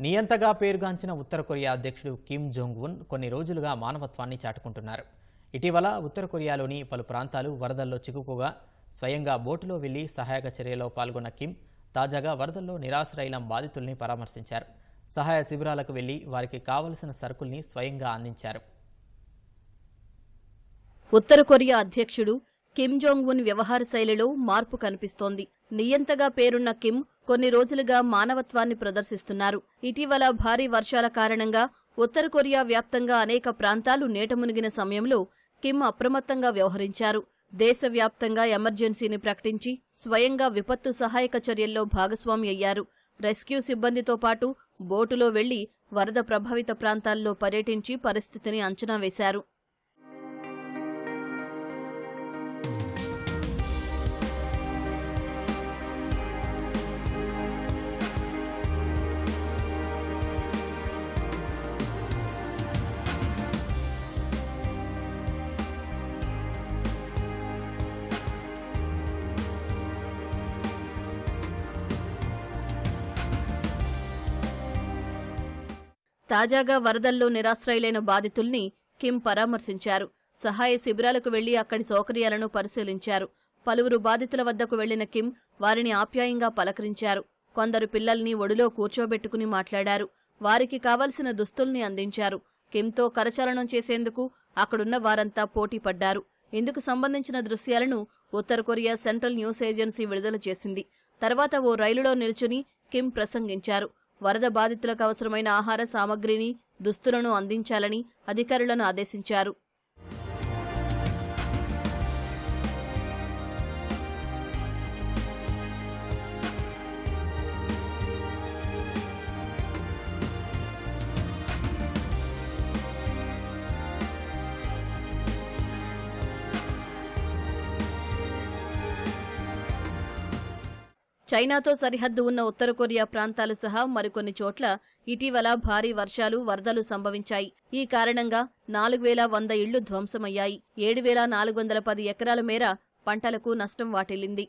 నియంతగా పేరుగాంచిన ఉత్తర కొరియా అధ్యక్షుడు కిమ్ జోంగ్ ఉన్ కొన్ని రోజులుగా మానవత్వాన్ని చాటుకుంటున్నారు. ఇటీవల ఉత్తర కొరియాలోని పలు ప్రాంతాలు వరదల్లో చిక్కుకోగా స్వయంగా బోటులో వెళ్ళి సహాయక చర్యలో పాల్గొన్న కిమ్ తాజాగా వరదల్లో నిరాశ్రయిలం బాధితుల్ని పరామర్శించారు. సహాయ శిబిరాలకు వెళ్ళి వారికి కావలసిన సరుకుల్ని స్వయంగా అందించారు. ఉత్తర కొరియా అధ్యక్షుడు కిమ్ జోంగ్ ఉన్ వ్యవహార శైలిలో మార్పు కనిపిస్తోంది. నియంతగా పేరున్న కిమ్ కొన్ని రోజులుగా మానవత్వాన్ని ప్రదర్శిస్తున్నారు. ఇటీవల భారీ వర్షాల కారణంగా ఉత్తర కొరియా వ్యాప్తంగా అనేక ప్రాంతాలు నీటమునిగిన సమయంలో కిమ్ అప్రమత్తంగా వ్యవహరించారు. దేశవ్యాప్తంగా ఎమర్జెన్సీని ప్రకటించి స్వయంగా విపత్తు సహాయక చర్యల్లో భాగస్వామి అయ్యారు. రెస్క్యూ సిబ్బందితో పాటు బోటులో వెళ్ళి వరద ప్రభావిత ప్రాంతాల్లో పర్యటించి పరిస్థితిని అంచనా వేశారు. తాజాగా వరదల్లో నిరాశ్రయులైన బాధితుల్ని కిమ్ పరామర్శించారు. సహాయ శిబిరాలకు వెళ్ళి అక్కడి సౌకర్యాలను పరిశీలించారు. పలువురు బాధితుల వద్దకు వెళ్ళిన కిమ్ వారిని ఆప్యాయంగా పలకరించారు. కొందరు పిల్లల్ని ఒడిలో కూర్చోబెట్టుకుని మాట్లాడారు. వారికి కావలసిన దుస్తుల్ని అందించారు. కిమ్తో కరచాలనం చేసేందుకు అక్కడున్న వారంతా పోటీ పడ్డారు. ఇందుకు సంబంధించిన దృశ్యాలను ఉత్తర కొరియా సెంట్రల్ న్యూస్ ఏజెన్సీ విడుదల చేసింది. తర్వాత ఓ రైలులో నిల్చుని కిమ్ ప్రసంగించారు. వరద బాధితులకు అవసరమైన ఆహార సామగ్రిని దుస్తులను అందించాలని అధికారులను ఆదేశించారు. చైనాతో సరిహద్దు ఉన్న ఉత్తర కొరియా ప్రాంతాలు సహా మరికొన్ని చోట్ల ఇటీవల భారీ వర్షాలు వరదలు సంభవించాయి. ఈ కారణంగా నాలుగు వేల వంద ఇళ్ళు ధ్వంసమయ్యాయి. ఏడు వేల నాలుగు వందల పది ఎకరాల మేర పంటలకు నష్టం వాటిల్లింది.